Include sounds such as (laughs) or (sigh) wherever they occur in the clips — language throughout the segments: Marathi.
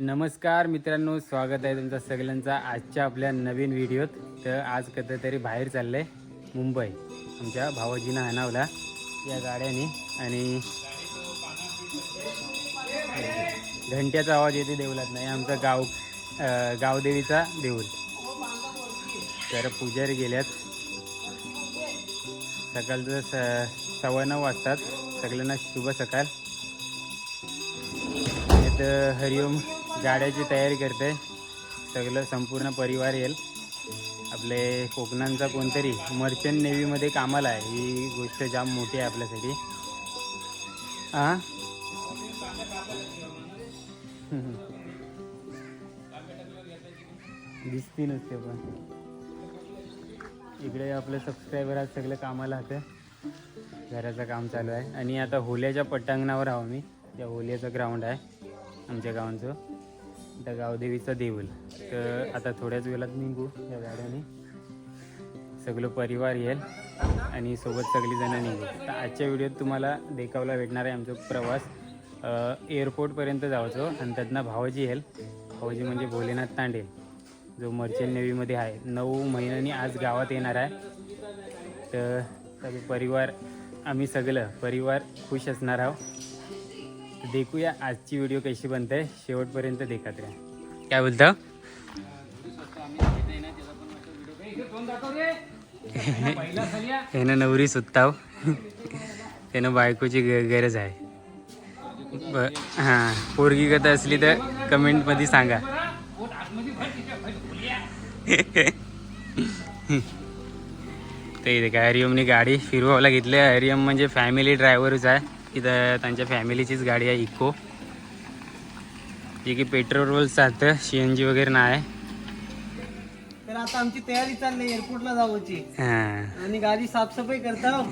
नमस्कार मित्रांनो स्वागत आहे तुमचा सगळ्यांचा आजच्या आपल्या नवीन व्हिडिओत. तर आज कधीतरी बाहेर चाललंय मुंबई. आमच्या भावाजीनं हाणावला या गाड्याने आणि घंट्याचा आवाज येते देवलात नाही आमचा गाव गावदेवीचा देऊळ. तर पुजारी गेल्यात. सकाळचं स सव्वा नऊ वाजतात. सगळ्यांना शुभ सकाळ. इथं हरिओम गाड्याची तयारी करते. सगळं संपूर्ण परिवार येईल. आपले कोकणांचा कोणतरी मर्चंट नेव्हीमध्ये कामाला आहे. ही गोष्ट जाम मोठी आहे आपल्यासाठी. हां दिसती नसते पण. इकडे आपले सबस्क्रायबर आज सगळं कामाला होते घराचं काम चालू आहे. आणि आता होल्याच्या पटांगणावर आहो मी त्या होल्याचं ग्राउंड आहे. आमच्या गावांचं. गावदेवीचं देऊळ तर आता थोड्याच वेळात निघू या गाड्याने. सगळं परिवार येईल आणि सोबत सगळीजणं निघू. तर आजच्या व्हिडिओत तुम्हाला देखावला भेटणार आहे आमचा प्रवास. एअरपोर्टपर्यंत जायचो आणि त्यातनं भावाजी येईल. भावाजी म्हणजे भोलेनाथ तांडेल जो मर्चंट नेव्हीमध्ये आहे. नऊ महिन्यांनी आज गावात येणार आहे. तर सगळं परिवार आम्ही सगळं परिवार खुश असणार आहोत. तर देखूया आजची व्हिडिओ कशी बनते. शेवटपर्यंत देखत राहा. काय बोलता? ह्यानं नवरी सुत्ताव. त्यानं बायकोची ग गरज आहे. हां पोरगी कथा असली तर कमेंटमध्ये सांगा. ते काय हरिओमनी गाडी फिरवायला घेतली. हरिओम म्हणजे फॅमिली ड्रायव्हरच आहे. इथं त्यांच्या फॅमिलीचीच गाडी आहे इको. जी की पेट्रोल चालतं सी एन जी वगैरे नाही. तर आता आमची तयारी चालली एअरपोर्टला जाऊची. हां. आणि गाडी साफसफाई करता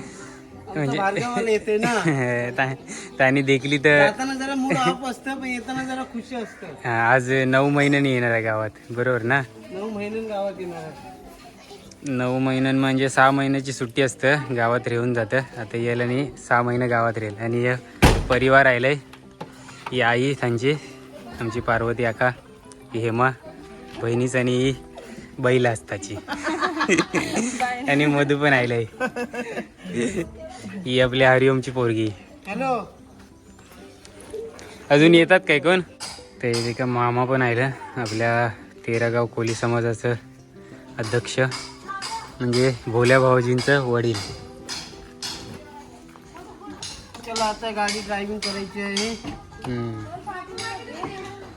म्हणजे- भार्गवाला येते ना. (laughs) त्या- त्यांनी देखली तर जाताना जरा मूड ऑफ असतं पण येताना जरा खुशी असतं. हां, आज नऊ महिन्यांनी येणार आहे गावात. बरोबर ना? नऊ महिन्यां गावात येणार आहे. नऊ महिन्यां म्हणजे सहा महिन्याची सुट्टी असतं. गावात राहून जातं. आता यायला नाही सहा महिने गावात राहील. आणि हे परिवार राहिलंय ही आई त्यांची आमची पार्वती आका ही हेमा बहिणीच आणि ही बैल असताची. (laughs) आणि मधू पण आयलाय. ही आपल्या हरिओमची पोरगी. हॅलो. अजून येतात काय कोण? ते इथे का मामा पण आलं आपल्या तेरागाव कोली समाजाचं अध्यक्ष. म्हणजे भोल्या भाऊजींचं वडील. चला आता गाडी ड्रायव्हिंग करायची आहे. हम्म.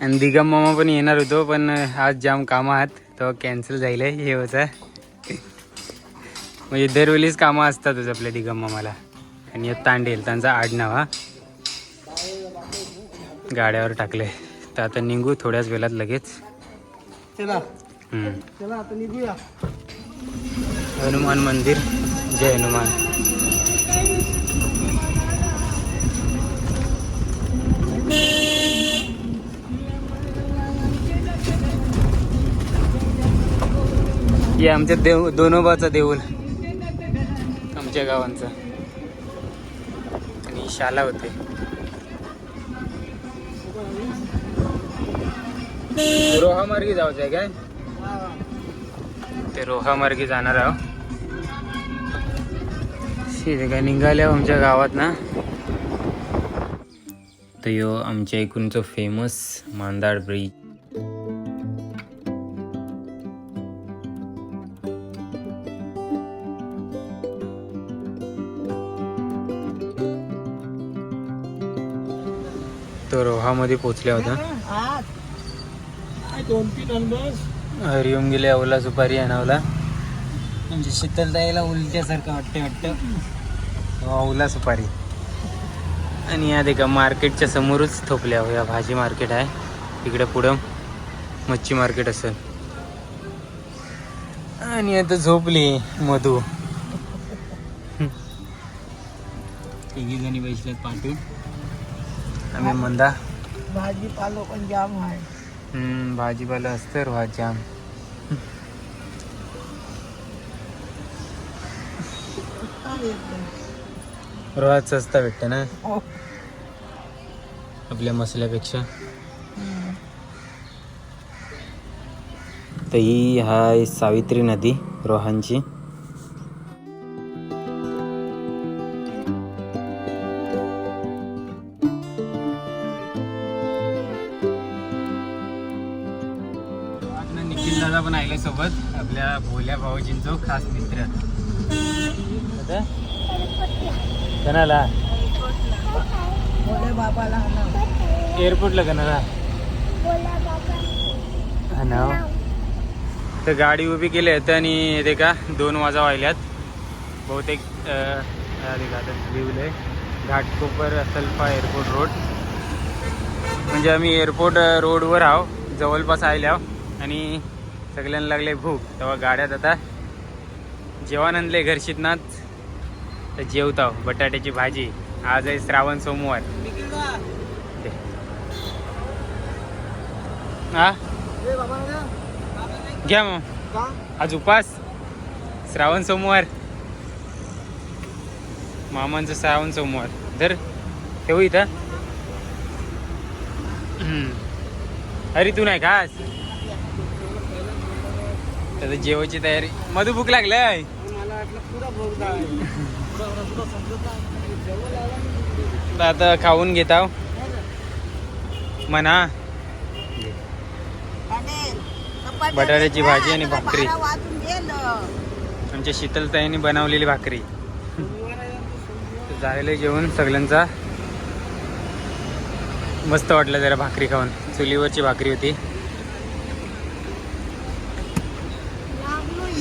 आणि दिगम मामा पण येणार होतो पण आज जाम कामं आहात तो कॅन्सल झालं हे होतं. म्हणजे दरवेळीच कामं असतातच आपल्या दिगम मामाला. आणि तांडेल त्यांचा आडनाव हा. गाड्यावर टाकले तर आता निघू थोड्याच वेळात लगेच. चला. चला आता निघूया. हनुमान मंदिर जय हनुमान. हे आमच्या देव दोनोबाचा देऊळ. आमच्या गावांचं. आणि शाला होते. रोहामार्गी जाऊचं जायचं आहे काय? ते रोहामार्गी जाणार आहोत. शिरे काय निघाल्या हो आमच्या गावात ना. तर यो आमच्या इकडूनचं फेमस मांदाड ब्रिज तर रोहामध्ये पोचल्या होत्या. दोन तीन हरिओम गेले अवला सुपारी आणावला. म्हणजे शीतलताईला उलट्यासारखं वाटते वाटतं. ओला सुपारी. आणि या देखा मार्केटच्या समोरच थोपल्या हो या भाजी मार्केट आहे. तिकडे पुढं मच्छी मार्केट असेल. आणि आता झोपली मधू. तिघी जणी बसल्यात पाठवून आम्ही मंदा. भाजीपालो पण जाम आहे हम्म, भाजीपाला असतं रो जाम. रोहात स्वस्त भेटते ना? हो. आपल्या मसाल्यापेक्षा. तर ही आहे सावित्री नदी रोहांची. निखिल दादा पण आले सोबत आपल्या भोल्या भाऊजींचो खास मित्र. कणाला एअरपोर्टला कणाला हा तर गाडी उभी केली आहेत आणि ते का दोन वाजा वाहिल्यात. बहुतेक अं, घाटकोपर सल्फा एअरपोर्ट रोड म्हणजे आम्ही एअरपोर्ट रोडवर आहो. जवळपास आले आहो. आणि सगळ्यांना लागले भूक. तेव्हा गाड्यात आता जेवण आणले घरशीतनाच तर जेवतो बटाट्याची भाजी. आज आहे श्रावण सोमवार. हा? घ्या मग. आज उपास. श्रावण सोमवार. मामांचं श्रावण सोमवार. धर. ठेवू इथं. अरे तू नाही खास. त्याचं जेवायची तयारी. मधू भूक लागलाय आता खाऊन घेताव म्हणा. बटाट्याची भाजी आणि भाकरी. आमच्या शीतलताईने बनवलेली भाकरी. जायला झालेलं जेवण सगळ्यांचा. मस्त वाटलं जरा भाकरी खाऊन. चुलीवरची भाकरी होती.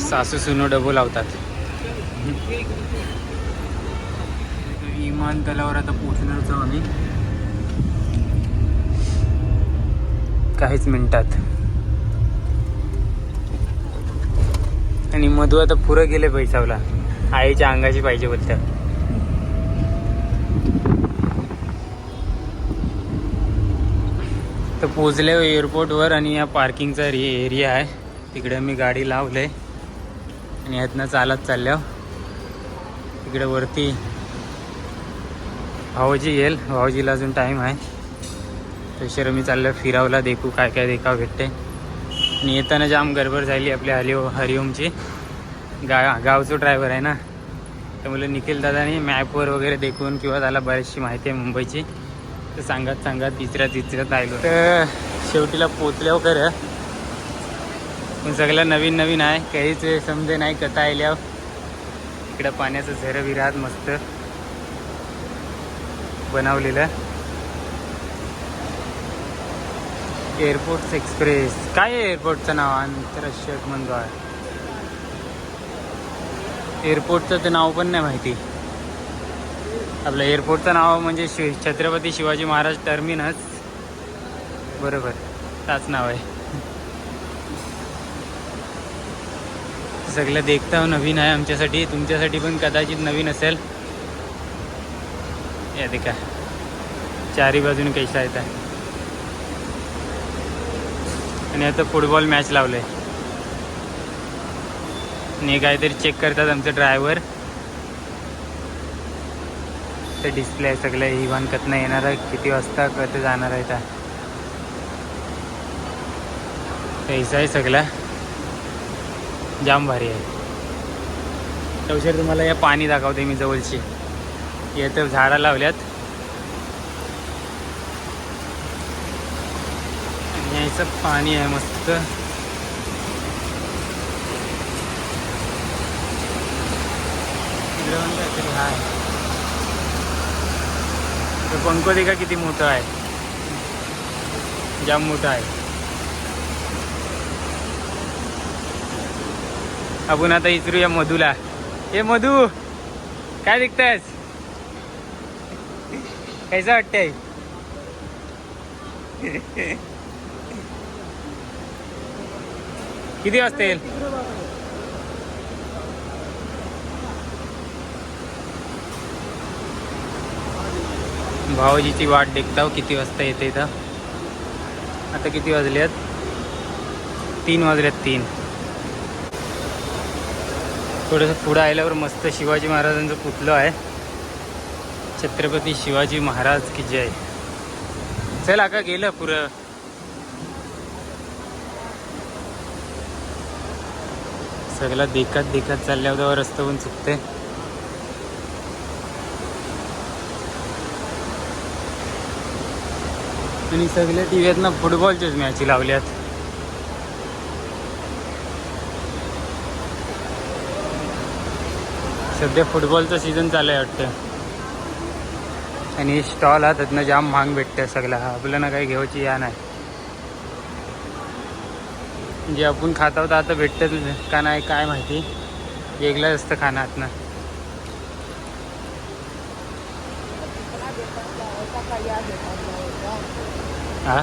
सासू सुनो डबो लावतात. विमानतळावर आता पोहोचणारच आम्ही. काहीच मिनिटात. आणि मधू आता पुरं गेले पैसावला आईच्या अंगाची पाहिजे बोलतात तर पोचले एअरपोर्टवर हो आणि या पार्किंगचा एरिया आहे. तिकडे मी गाडी लावले. आणि ह्यातनं चालत चालल्या. तिकडे वरती भाऊजी येईल. भाऊजीला अजून टाईम आहे. तशा मी चाललं फिरावला. देखू काय काय देखाव भेटते. आणि येताना जाम गडबड झाली आपल्या हरि हरिओमची. गा गावचं ड्रायव्हर आहे ना. त्यामुळे निखिल दादानी मॅपवर वगैरे देखून किंवा त्याला बरीचशी माहिती आहे मुंबईची. तर सांगत सांगत तिसऱ्या तिसऱ्यात आलो तर शेवटीला पोचल्यावर खरं. पण सगळं नवीन नवीन आहे. काहीच समजे नाही कथा आल्यावर इकडं पाण्याचं झरं विरात मस्त. बनवलेलं. एअरपोर्ट एक्सप्रेस काय आहे एअरपोर्टचं नाव? आंतरराष्ट्रीय म्हणतो एअरपोर्टचं ते नाव पण नाही माहिती. आपलं एअरपोर्टचं नाव म्हणजे शिव छत्रपती शिवाजी महाराज टर्मिनस बरोबर. त्याच नाव आहे. सगळं देखता नवीन आहे आमच्यासाठी. तुमच्यासाठी पण कदाचित नवीन असेल. या देखा चारी बाजून कैसा येत आहे आणि आता फुटबॉल मॅच लावलंय. आणि काहीतरी चेक करतात आमचे ड्रायव्हर ते डिस्प्ले आहे सगळं इव्हन कथनं येणार आहे किती वाजता कधी जाणार आहे त्या पैसा आहे सगळा. जाम भारी आहे. तवशेर तुम्हाला या पाणी दाखवते मी जवळची. इथं झाडं लावल्यात. आणि पाणी आहे मस्त. इकडे पण देखा किती मोठं आहे. जाम मोठं आहे. आपण आता इचरूया मधूला. हे मधू काय दिखतायस कैसा वाटतंय किती वाजता येईल? भाऊजीची वाट देखता हो, किती वाजता येते इथं? आता किती वाजले आहेत तीन वाजलेत तीन. थोडंसं पुढं आल्यावर मस्त शिवाजी महाराजांचं पुतलं आहे. छत्रपती शिवाजी महाराज की जय. चल का गेलं पुरं. सगळं देखत देखत चालल्यावर रस्ता पण चुकते आणि सगळ्या टी ना फुटबॉलच्याच मॅची लावल्यात. सध्या फुटबॉलचा सीझन चालू आहे वाटतं. आणि स्टॉल हा त्यातनं जाम महाग भेटतं सगळं आपल्याला काही घेऊची या नाही. जे आपण खात आहोत आता भेटतं का नाही काय माहिती. वेगळं असतं खाणं आतनं हा?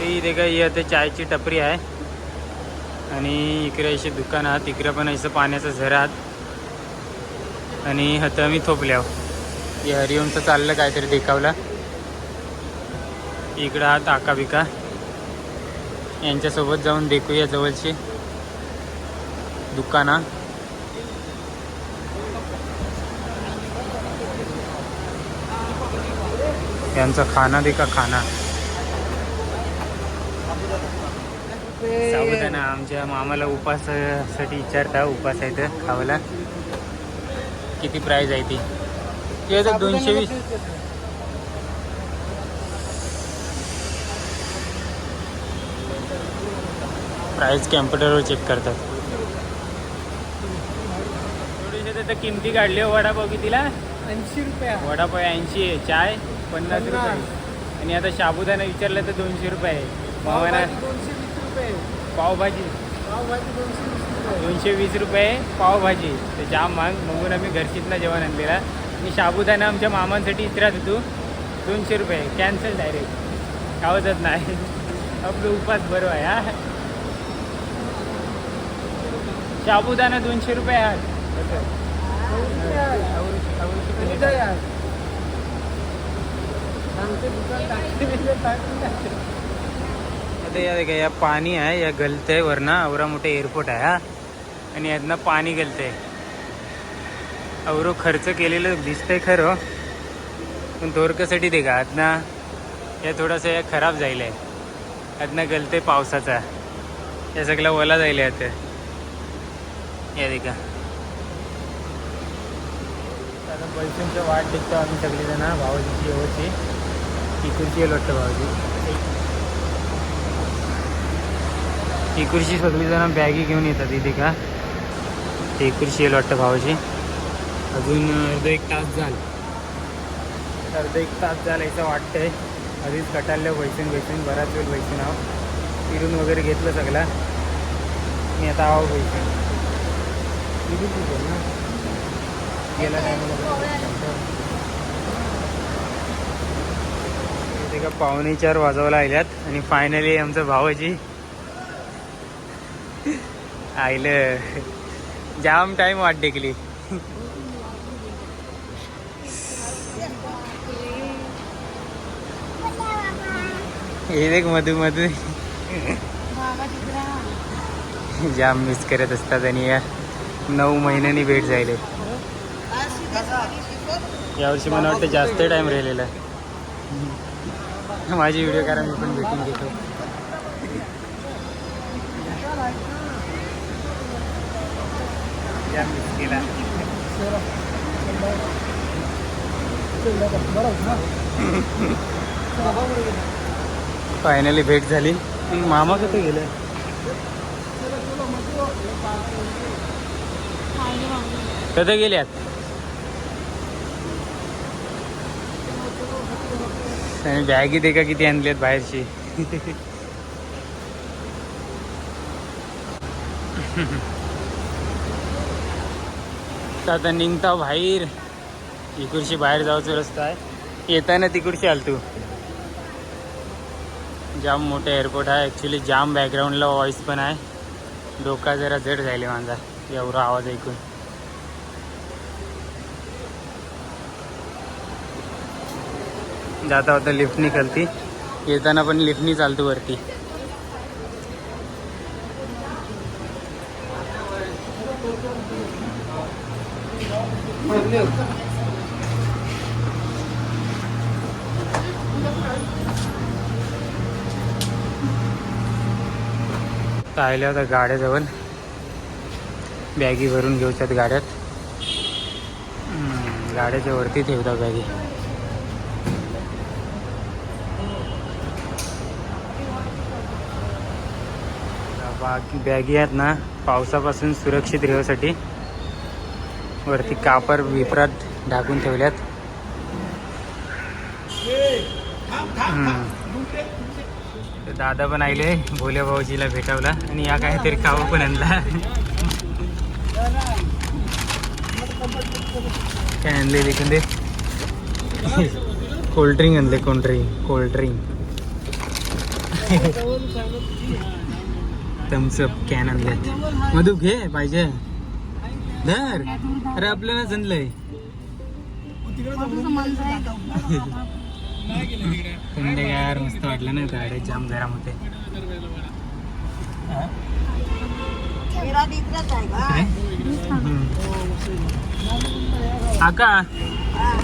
ते इथे काही इथे चायची टपरी आहे. आणि इकडे असे दुकान आहात इकडे पण असं पाण्याचं झर आहात. आणि हतं मी थोपल्या हे हरिओमचं चाललं काहीतरी देखावला. इकडं आहात आका बिका. यांच्यासोबत जाऊन देखूया जवळचे दुकाना. यांचा खाना देखा खाना साबुदाणा आमच्या मामाला उपासासाठी विचारता उपास आहे तर खावाला किती प्राईज आहे ती? दोनशे वीस. प्राईस कॅम्प्युटरवर चेक करतात. थोडीशी तर किमती काढली हो वडापाव कितीला? ऐंशी रुपया. वडापाव ऐंशी आहे चाय पन्नास रुपये. आणि आता साबुदाणा विचारलं तर दोनशे रुपये आहे. मामाना रुपये. पावभाजी. पावभाजी दोनशे वीस रुपये. दोनशे वीस रुपये पावभाजी. ते जाम महाग. म्हणून आम्ही घरचीतनं जेवण आणलेला. आणि साबुदाणा आमच्या मामांसाठी इतरात होतो. दोनशे रुपये. कॅन्सल डायरेक्ट खावतच नाही. आपलं उपास बरं आहे हा. साबुदाणा दोनशे रुपये आहे या. आता या देखा या पाणी आहे या गलतंय वरनं अवरा मोठे एअरपोर्ट आहे हा. आणि यातनं पाणी गलतंय अवरो खर्च केलेलं दिसतंय खरं हो. पण दोरकासाठी देखा का आतनं या थोडासा या खराब जाईल आहे. आतनं गलतंय पावसाचा. या सगळा ओला जाईल आता. या देखा. आता पैशांच्या वाट दिसतो आम्ही सगळेजण भावाजीची होती इकडची येईल वाटतं भावाजी इकडची सगळीजण बॅगी घेऊन येतात इथे का? ते येईल वाटतं भावाची. अजून अर्धा एक तास झाला. अर्धा एक तास झाला असं वाटतंय. आधीच कटाललं वैसून वैसून बराच वेळ वैसून आहो. फिरून वगैरे घेतलं सगळा. मी आता आहो वैसून ना? गेला टायमाला का पावणे चार वाजवायला आल्यात आणि फायनली आमचं भावाची आईलं. जाम टाइम वाट टेकली हे देख मधू मधू. जाम मिस करत असतात आणि या नऊ महिन्यांनी भेट जायले यावर्षी मला वाटतं जास्त टाइम राहिलेला. माझी व्हिडिओ कारण मी पण भेटून घेतो. फायनली भेट झाली. मामा कुठे गेले? कधी गेल्यात? आणि बॅगी देखा किती आणल्यात बाहेरची. (laughs) (laughs) आता निघता बाहेर. इकडशी बाहेर जायचा रस्ता आहे. येताना तिकडशी आल तू. जाम मोठं एअरपोर्ट आहे. ॲक्च्युली जाम बॅकग्राऊंडला व्हॉइस पण आहे. डोका जरा जड झाले माझा. एवढा आवाज ऐकून. जाता होता लिफ्टनी खालती येताना पण लिफ्टनी चालतो वरती. तर आल्या होत्या गाड्याजवळ. बॅगी भरून घेऊच्यात गाड्यात. गाड्याच्या वरती ठेवतात बॅगी. बाकी बॅगी आहेत ना पावसापासून सुरक्षित राहण्यासाठी वरती कापर विपरात ढाकून ठेवल्यात. हम्म. दादा पण आले भोल्या भाऊजीला भेटावला. आणि या काहीतरी खावं पण आणला. काय आणले देखून दे कोल्ड्रिंक आणले cold drink cold drink Thums Up can आणल्यात Madhu घे पाहिजे. धर. अरे आपल्याला जणलंय यार मस्त वाटलं ना गाड्या जाम गरम होते. आका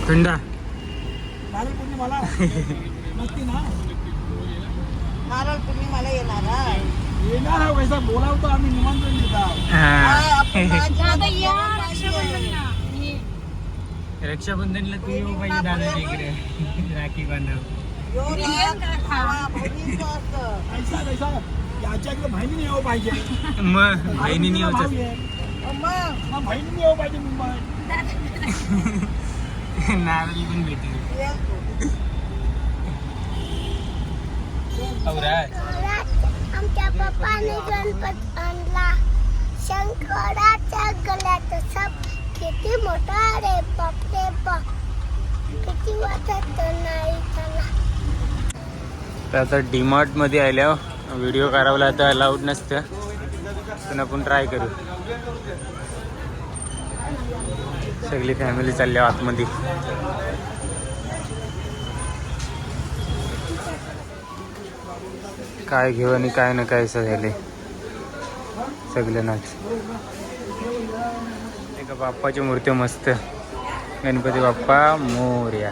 थंडा. मला नक्की ना. नारळ तुम्ही मला येणार आहे. येणार आहे वैसा बोलावतो आम्ही निमंत्रण देतो (laughs) काय हा. आपण माझी जेवण पाहिजे. रक्षाबंधनला तू येऊ पाहिजे दादा इकडे राखी बांधव. बहिणी ना, पाहिजे मग बहिणीने भाऊ बहिणीने पाहिजे मुंबई नारळी पण भेटेल. आमच्या पप्पाने गणपत आणला. शंकराच्या गळ्यात सब किती मोठा रे बापरे बाप. किती वाटत नाही त्याला. तर आता डीमार्टमध्ये आल्यावर व्हिडिओ करावला तर अलाउड नसतं. पण आपण ट्राय करू. सगळी फॅमिली चालली आतमध्ये. काय घेऊ आणि काय ना काय असं झाले सगळ्यांनाच बाप्पाची मूर्ती मस्त. गणपती बाप्पा मोर्या.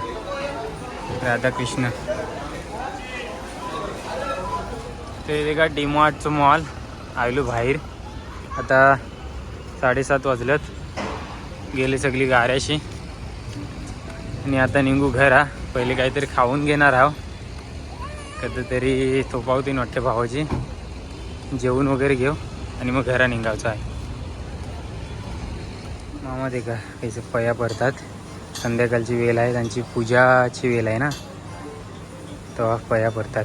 राधाकृष्ण. ते का डीमार्टचं मॉल. आयलो बाहेर. आता साडेसात वाजल्यात गेले सगळी गाऱ्याशी. आणि आता निघू घरा. पहिले काहीतरी खाऊन घेणार आहो. कधीतरी थोपावतीन वाटते भावाची. जेवण वगैरे घेऊ. आणि मग घरा निघायचं आहे. मामा ते का त्याचे पया पडतात. संध्याकाळची वेळ आहे त्यांची पूजाची वेळ आहे ना. तेव्हा पया पडतात.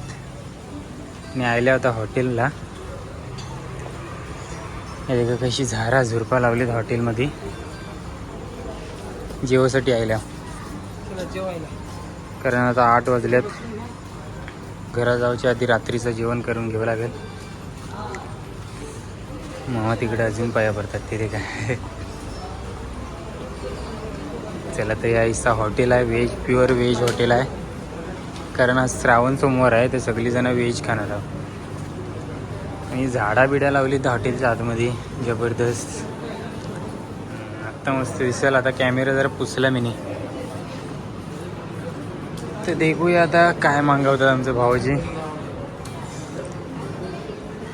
आणि आल्या होता हॉटेलला. बघा कशी झारा झुरपा लावलीत हॉटेलमध्ये. जेवासाठी आयल्या कारण आता आठ वाजल्यात. घरा जाऊच्या आधी रात्रीचं जेवण करून घ्यावं लागेल. मामा तिकडे अजून पाया पडतात तिथे काय. चला तर याचा हॉटेल आहे व्हेज प्युअर व्हेज हॉटेल आहे. कारण आज श्रावण सोमवार आहे तर सगळीजणं व्हेज खाणार आहोत. आणि झाडा बिडा लावली तर हॉटेलच्या आतमध्ये जबरदस्त. आत्ता मस्त दिसेल आता कॅमेरा जरा पुसला मी नाही तर देखूया आता काय मागवतात आमचं भाऊजी.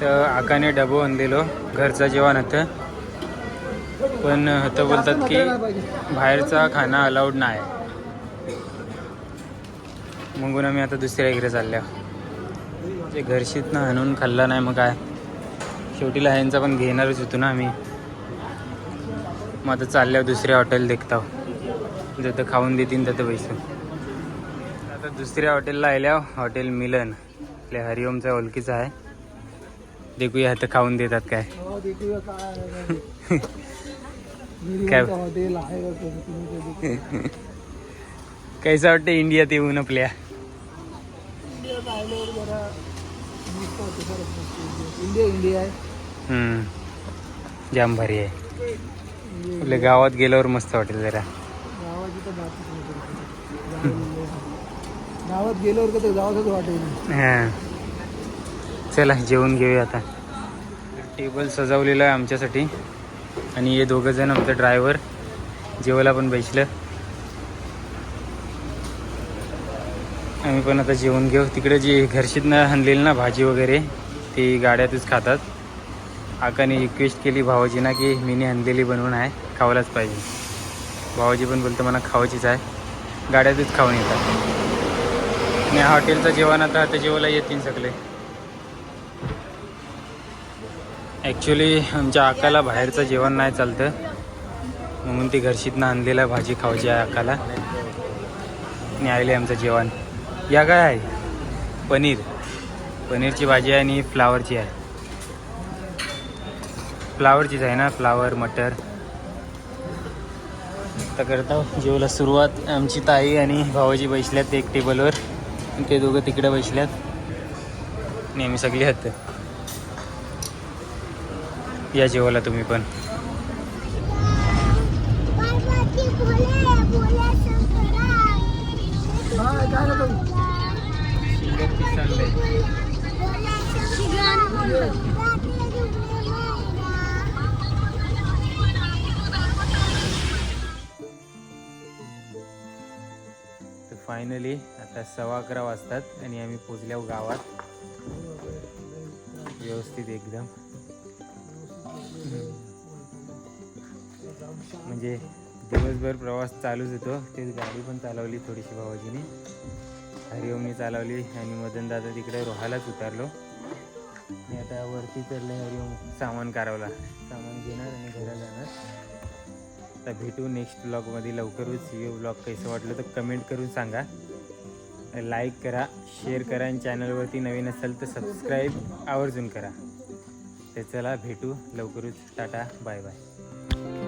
तर आकाने डबो आणलेलो घरचं जेवण होतं पण तर बोलतात की बाहेरचा खाना अलाउड नाही. मग आम्ही आता दुसऱ्या इकडे चालल्या ते घरशीत ना आणून खाल्ला नाही मग काय? शेवटीला ह्यांचा पण घेणारच होतो ना आम्ही. मग आता चालल्यावर दुसऱ्या हॉटेल देखता. जर खाऊन देतील तर पैसे. आता दुसऱ्या हॉटेलला आल्या हॉटेल मिलन. आपल्या हरिओमच्या ओळखीचं आहे. देखूया आता खाऊन देतात काय. हो, काय कैसा वाटतं इंडियात येऊन आपल्या. जाम भारी आहे. आपल्या गावात गेल्यावर मस्त वाटेल जरा. गावात गेल्यावर का ते गावातच वाटेल. हां. चला जेवून घेऊया आता. टेबल सजवलेलं आहे आमच्यासाठी. आणि हे दोघं जण आमचं ड्रायव्हर जेवायला पण बैसलं. आम्ही पण आता जेवण घेऊ. तिकडे जी घरशीतनं हणलेलं ना भाजी वगैरे ती गाड्यातच खातात. आकाने रिक्वेस्ट केली भावाजीना की मीने आणलेली बनवून आहे खावायलाच पाहिजे. भावाजी पण बोलतो मला खावायचीच आहे. गाड्यातच खाऊन येतात. आणि हॉटेलचं जेवण आता आता जेवायला येतील सगळे. ॲक्च्युली आमच्या आकाला बाहेरचं जेवण नाही चालतं. म्हणून ती घरशीतनं आणलेलं भाजी खावायची आहे आकाला. आणि आलेलं आमचं जेवण. या काय आहे? पनीर. पनीरची भाजी आहे आणि फ्लावरची आहे. फ्लावरचीच आहे ना? फ्लावर मटर. तर करता हो, जेवला सुरुवात. आमची ताई आणि भावाजी बसल्यात एक टेबलवर. ते दोघं तिकडे बसल्यात. नेहमी सगळी आहेत. या जेवायला तुम्ही पण. तर फायनली आता सव्वा अकरा वाजतात आणि आम्ही पोचल्यावर गावात. व्यवस्थित एकदम. म्हणजे दिवसभर प्रवास चालूच होतो. तेच गाडी पण चालवली थोडीशी भावाजीने. हरिओमनी चालवली आणि मदन दादा तिकडे रोहालाच उतरलो. मी आता वरती चढले हरिओम सामान कारवला. सामान घेणार आणि घरा जाणार. आता भेटू नेक्स्ट ब्लॉगमध्ये लवकरच हे ब्लॉग कसं वाटलं तर कमेंट करून सांगा. लाईक करा शेअर करा आणि चॅनलवरती नवीन असेल तर सबस्क्राईब आवर्जून करा. तर चला भेटू लवकरच. Tata bye bye.